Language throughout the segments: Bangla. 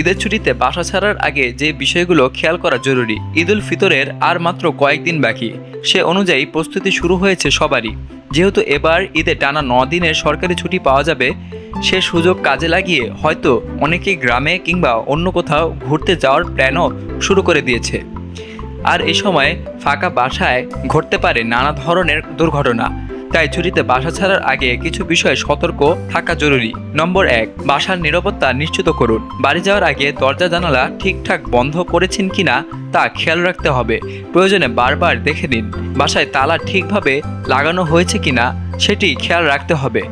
ঈদের ছুটিতে বাসা ছাড়ার আগে যে বিষয়গুলো খেয়াল করা জরুরি, ঈদুল ফিতরের আর মাত্র কয়েকদিন বাকি। সে অনুযায়ী প্রস্তুতি শুরু হয়েছে সবারই। যেহেতু এবার ঈদে টানা ন দিনের সরকারি ছুটি পাওয়া যাবে, সে সুযোগ কাজে লাগিয়ে হয়তো অনেকেই গ্রামে কিংবা অন্য কোথাও ঘুরতে যাওয়ার প্ল্যানও শুরু করে দিয়েছে। আর এই সময় ফাঁকা বাসায় ঘটতে পারে নানা ধরনের দুর্ঘটনা। তাই ছুটিতে বাসা ছাড়ার আগে কিছু বিষয়ে সতর্ক থাকা জরুরি। নম্বর এক, বাসার নিরাপত্তা নিশ্চিত করুন। বাড়ি যাওয়ার আগে দরজা জানালা ঠিকঠাক বন্ধ করেছেন কিনা তা খেয়াল রাখতে হবে। প্রয়োজনে বারবার দেখে নিন, বাসায় তালা ঠিকভাবে লাগানো হয়েছে কিনা সেটি খেয়াল রাখতে হবে।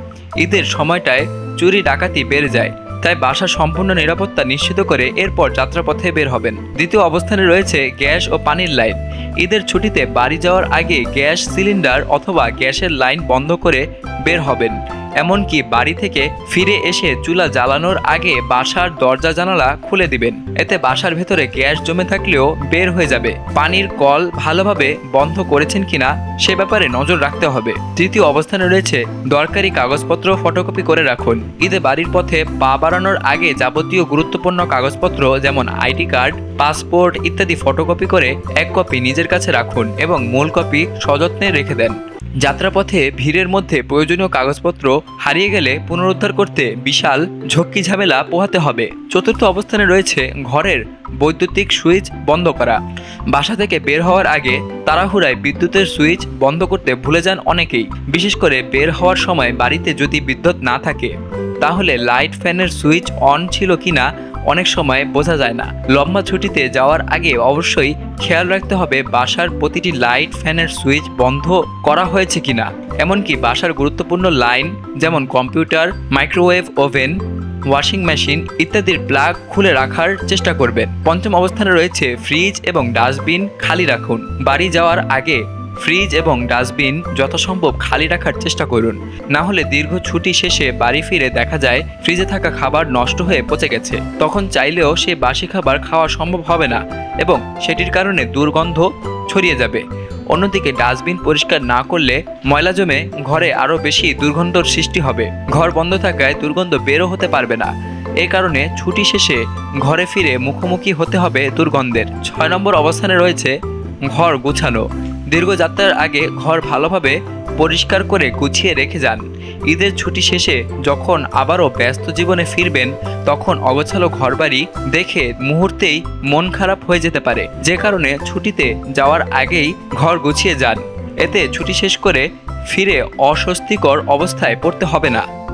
ঈদের সময়টায় চুরি ডাকাতি বেড়ে যায়, তাই বাসার সম্পূর্ণ নিরাপত্তা নিশ্চিত করে এরপর যাত্রাপথে বের হবেন। দ্বিতীয় অবস্থানে রয়েছে গ্যাস ও পানির লাইন। ঈদের ছুটিতে বাড়ি যাওয়ার আগে গ্যাস সিলিন্ডার অথবা গ্যাসের লাইন বন্ধ করে বের হবেন। এমনকি বাড়ি থেকে ফিরে এসে চুলা জ্বালানোর আগে বাসার দরজা জানালা খুলে দিবেন। এতে বাসার ভেতরে গ্যাস জমে থাকলেও বের হয়ে যাবে। পানির কল ভালোভাবে বন্ধ করেছেন কিনা সে ব্যাপারে নজর রাখতে হবে। তৃতীয় অবস্থানে রয়েছে দরকারি কাগজপত্র ফটোকপি করে রাখুন। ঈদে বাড়ির পথে পা বাড়ানোর আগে যাবতীয় গুরুত্বপূর্ণ কাগজপত্র যেমন আইডি কার্ড, পাসপোর্ট ইত্যাদি ফটোকপি করে এক কপি নিজের কাছে রাখুন এবং মূল কপি সযত্নে রেখে দেন। যাত্রাপথে ভিড়ের মধ্যে প্রয়োজনীয় কাগজপত্র হারিয়ে গেলে পুনরুদ্ধার করতে বিশাল ঝক্কি ঝামেলা পোহাতে হবে। চতুর্থ অবস্থানে রয়েছে ঘরের বৈদ্যুতিক সুইচ বন্ধ করা। বাসা থেকে বের হওয়ার আগে তাড়াহুড়ায় বিদ্যুতের সুইচ বন্ধ করতে ভুলে যান অনেকেই। বিশেষ করে বের হওয়ার সময় বাড়িতে যদি বিদ্যুৎ না থাকে, তাহলে লাইট ফ্যানের সুইচ অন ছিল কিনা অনেক সময় বোঝা যায় না। লম্বা ছুটিতে যাওয়ার আগে অবশ্যই খেয়াল রাখতে হবে বাসার প্রতিটি লাইট, ফ্যানের সুইচ বন্ধ করা হয়েছে কিনা। এমনকি বাসার গুরুত্বপূর্ণ লাইন, যেমন computer, microwave oven, washing machine ইত্যাদির প্লাগ খুলে রাখার চেষ্টা করবেন। পঞ্চম অবস্থানে রয়েছে ফ্রিজ এবং ডাস্টবিন খালি রাখুন। বাড়ি যাওয়ার আগে ফ্রিজ এবং ডাস্টবিন যথাসম্ভব খালি রাখার চেষ্টা করুন। না হলে দীর্ঘ ছুটি শেষে বাড়ি ফিরে দেখা যায়, ফ্রিজে থাকা খাবার নষ্ট হয়ে পচে গেছে। তখন চাইলেও সে বাসি খাবার খাওয়া সম্ভব হবে না এবং সেটির কারণে দুর্গন্ধ ছড়িয়ে যাবে। অন্যদিকে ডাস্টবিন পরিষ্কার না করলে ময়লা জমে ঘরে আরও বেশি দুর্গন্ধর সৃষ্টি হবে। ঘর বন্ধ থাকায় দুর্গন্ধ বেরো হতে পারবে না। এ কারণে ছুটি শেষে ঘরে ফিরে মুখোমুখি হতে হবে দুর্গন্ধের। ছয় নম্বর অবস্থানে রয়েছে ঘর গুছানো। দীর্ঘ যাত্রার আগে ঘর ভালোভাবে পরিষ্কার করে গুছিয়ে রেখে যান। ঈদের ছুটি শেষে যখন আবারও ব্যস্ত জীবনে ফিরবেন, তখন অগোছালো ঘরবাড়ি দেখে মুহূর্তেই মন খারাপ হয়ে যেতে পারে। যে কারণে ছুটিতে যাওয়ার আগেই ঘর গুছিয়ে যান। এতে ছুটি শেষ করে ফিরে অস্বস্তিকর অবস্থায় পড়তে হবে না।